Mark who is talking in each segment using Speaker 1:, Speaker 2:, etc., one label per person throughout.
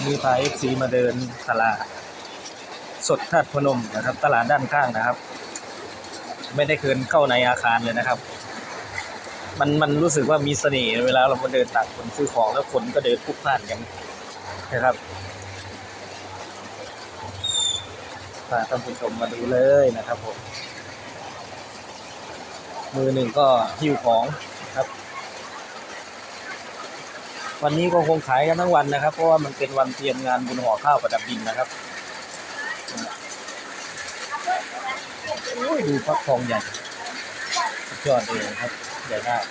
Speaker 1: วันนี้พาเอฟซีมาเดินตลาด สดธาตุพนมนะครับ ตลาดด้านข้างนะครับ ไม่ได้เกินเข้าในอาคารเลยนะครับ มันมันรู้สึกว่ามีเสน่ห์เวลาเรามาเดินตักคนซื้อของแล้วคนก็เดินพลุกพล่านกันนะครับพาท่านผู้ชมมาดูเลยนะครับผมมือหนึ่งก็หิ้วของครับ วันนี้ก็คงขายกันทั้งวันนะครับ เพราะว่ามันเป็นวันเตรียมงานบุญห่อข้าวประดับดินนะครับโอ้ยดูฟักทองใหญ่ยอดเลยครับใหญ่มาก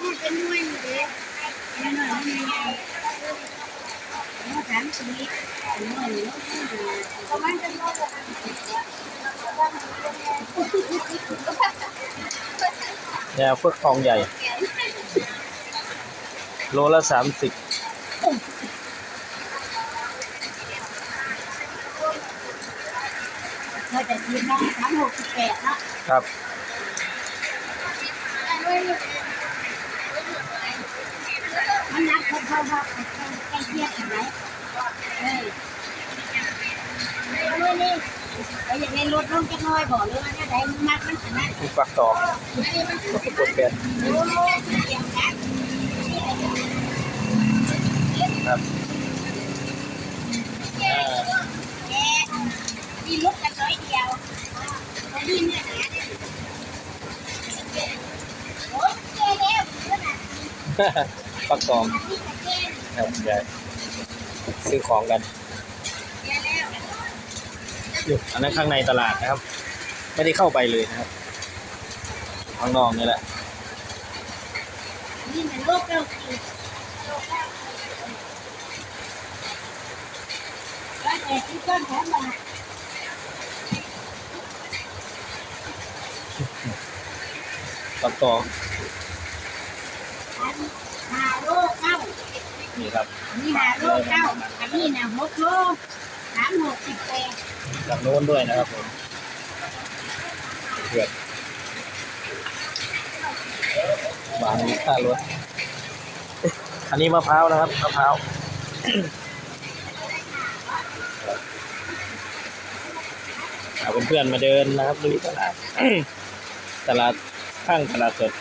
Speaker 2: มันเป็นหน่วยนี่เด้เป็นหน่วยมันใหญ่มันถามชีวิตเป็นหน่วยนี่ประมาณจะโลละ
Speaker 1: เนี่ยฟักทองใหญ่ โลละสามสิบ
Speaker 2: เราจะกินน้องสามหกสิบแปดเนาะ
Speaker 1: ครับ
Speaker 2: มันนับเขาเขาเขาใกล้เทียบกันไหมเออเมื่อ นี้เราอยากได้ลดลงจักหน่อยบอกเลยว่าเนี่ยได้มันมากมันขนาด
Speaker 1: มีฟักทองก็กดแบน
Speaker 2: โอ้โหเสียงกัน
Speaker 1: ครับอ่า
Speaker 2: แกมีลุกกันน้อยเดียวเขาดีเนี่ยนะโอ้ยแกแล้วเพื่อนอะ
Speaker 1: ฟักทอง
Speaker 2: นี่กับแก
Speaker 1: ครับใหญ่ซื้อของกัน
Speaker 2: แกแล้ว
Speaker 1: อยู่อันนั้นข้างในตลาดนะครับ ไม่ได้เข้าไปเลยนะครับข้างนอกนี่แหละ
Speaker 2: นี่มันโลกเราสิแล้วแต่ที่ต้นแถมมา
Speaker 1: ฟักทอง
Speaker 2: อันหาโลกเก้า
Speaker 1: นี่ครับ
Speaker 2: นี่หาโลกเก้าอันนี้นะหกโลสามหกสิบแปด
Speaker 1: จากโน้นด้วยนะครับผมเกือบวางค่ารถอันนี้มะพร้าวนะครับมะพร้าวเอาเพื่อนๆมาเดินนะครับดูตลาดตลาดข้างตลาดสด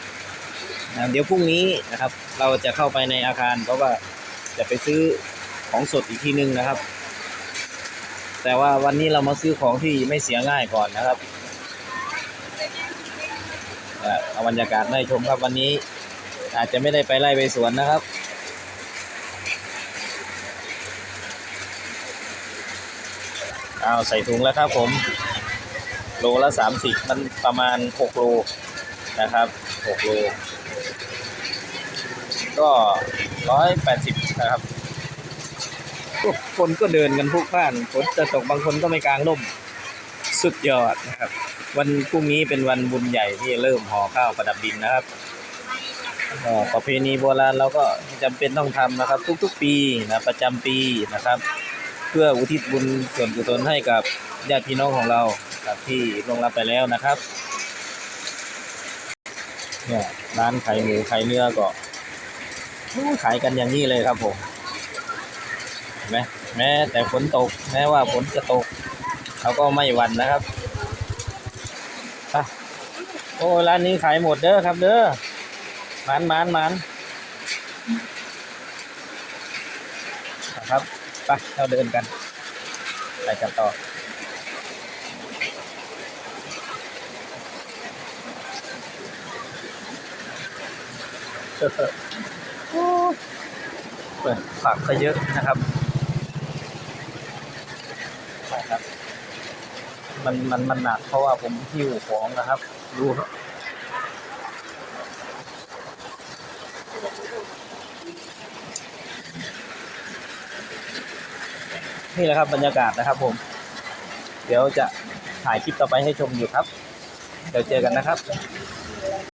Speaker 1: เดี๋ยวพรุ่งนี้นะครับ เราจะเข้าไปในอาคารเพราะว่าจะไปซื้อของสดอีกทีนึงนะครับ แต่ว่าวันนี้เรามาซื้อของที่ไม่เสียง่ายก่อนนะครับเอาบรรยากาศให้ชมครับวันนี้อาจจะไม่ได้ไปไล่ไปสวนนะครับ เอาใส่ถุงแล้วครับผม โลละสามสิบมันประมาณหกโลนะครับหกโล ก็ร้อยแปดสิบนะครับ กคนก็เดินกันพลุกพล่านฝนจะตกบางคนก็ไม่กลางร่มสุดยอดนะครับ วันพรุ่งนี้เป็นวันบุญใหญ่ที่เริ่มห่อข้าวประดับดินนะครับประเพณีโบราณเราก็จำเป็นต้องทำนะครับ ทุกๆ ปีนะประจำปีนะครับ เพื่ออุทิศบุญส่วนกุศลให้กับญาติพี่น้องของเราครับที่ลงรับไปแล้วนะครับเนี่ยร้านขายหมูขายเนื้อก็ขายกันอย่างนี้เลยครับผม ไหมแม้แต่ฝนตก แม้ว่าฝนจะตกเขาก็ไม่หวั่นนะครับโอ้ร้านนี้ขายหมดเด้อครับ เด้อมันมันมันครับไปเราเดินกันไปกันต่อโอ้เปิดผักก็เยอะนะครับ มันมันมันหนักเพราะว่าผมหิ้วของนะครับดูครับนี่แหละครับบรรยากาศนะครับผม เดี๋ยวจะถ่ายคลิปต่อไปให้ชมอยู่ครับ เดี๋ยวเจอกันนะครับ